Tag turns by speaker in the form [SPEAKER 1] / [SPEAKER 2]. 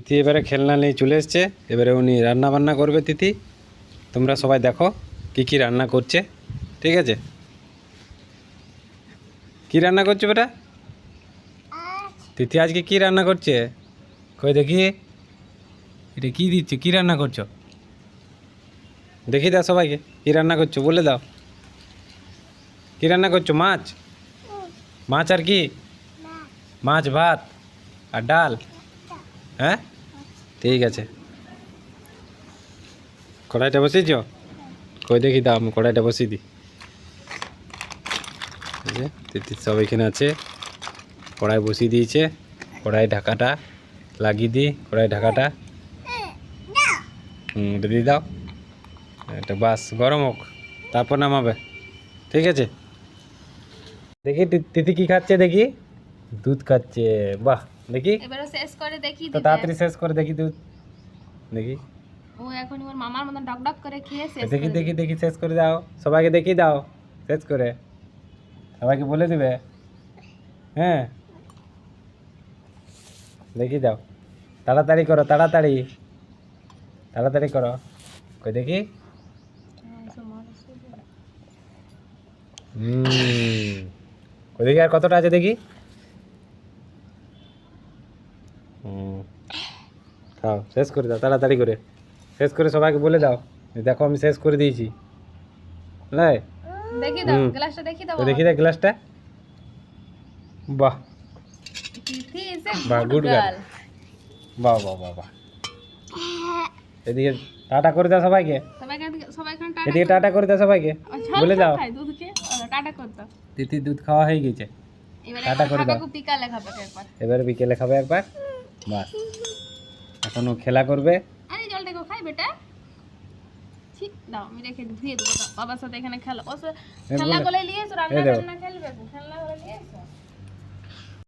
[SPEAKER 1] তিথি এবারে খেলনা নিয়ে চলে এসছে। এবারে উনি রান্না বান্না করবে তিথি। তোমরা সবাই দেখো কি কি রান্না করছে। ঠিক আছে? কি রান্না করছে বেটা? তিথি আজকে কি রান্না করছে? কই দেখি। এটা কি দিচ্ছ? কি রান্না করছ? দেখি দাও সবাইকে কি রান্না করছ বলে দাও। কি রান্না করছ? মাছ? মাছ আর কি? মাছ ভাত আর ডাল? হ্যাঁ? ঠিক আছে। কড়াইটা বসিয়েছ? কই দেখি দাও আমি কড়াইটা বসিয়ে দিই তিতির সব এখানে আছে। কড়াই বসিয়ে দিয়েছে। কড়াই ঢাকাটা লাগিয়ে দিই কড়াই ঢাকাটা। হুম, এটা দিয়ে দাও। এটা বাস, গরম হোক, তারপর নামাবে। ঠিক আছে? দেখি তিথি কি খাচ্ছে দেখি। দুধ খাচ্ছে বাহ দেখি।
[SPEAKER 2] এবারে শেষ করে দেখি
[SPEAKER 1] তো তাড়াতাড়ি শেষ করে দেখি দুধ। দেখি।
[SPEAKER 2] ও এখন ওর মামার মতন ডক ডক করে খেয়ে শেষ
[SPEAKER 1] দেখি দেখি দেখি শেষ করে দাও। সবাইকে দেখিয়ে দাও শেষ করে। সবাইকে বলে দিবে। হ্যাঁ। দেখি দাও। তাড়াতাড়ি করো তাড়াতাড়ি। তাড়াতাড়ি করো। কই দেখি। হুম। কই দেখি আর কতটা আছে দেখি হুম খাও শেষ করে দাও তাড়াতাড়ি করে। শেষ করে সবাইকে বলে দাও দেখো আমি শেষ করে দিয়েছি। নাই?
[SPEAKER 2] দেখি দাও। গ্লাসটা দেখি দাও
[SPEAKER 1] দেখি গ্লাসটা। বাহ। বাহ, girl.
[SPEAKER 2] girl.
[SPEAKER 1] বাহ বাহ বাহ বাহ। এদিকে টাটা করে দাও সবাইকে। এদিকে টাটা করে দাও সবাইকে। বলে দাও। তিথি দুধ খাওয়া হয়ে গেছে। টাটা করে দাও। এবারে বিকেলে খাবে একবার। বাস ও খেলা করবে
[SPEAKER 2] আরে জলটা কেউ খাই বেটা ঠিক দাও আমি রেখে ধুয়ে দেবো। বাবার সাথে এখানে খেলা ও খেলা করে নিয়ে এসো। রান্না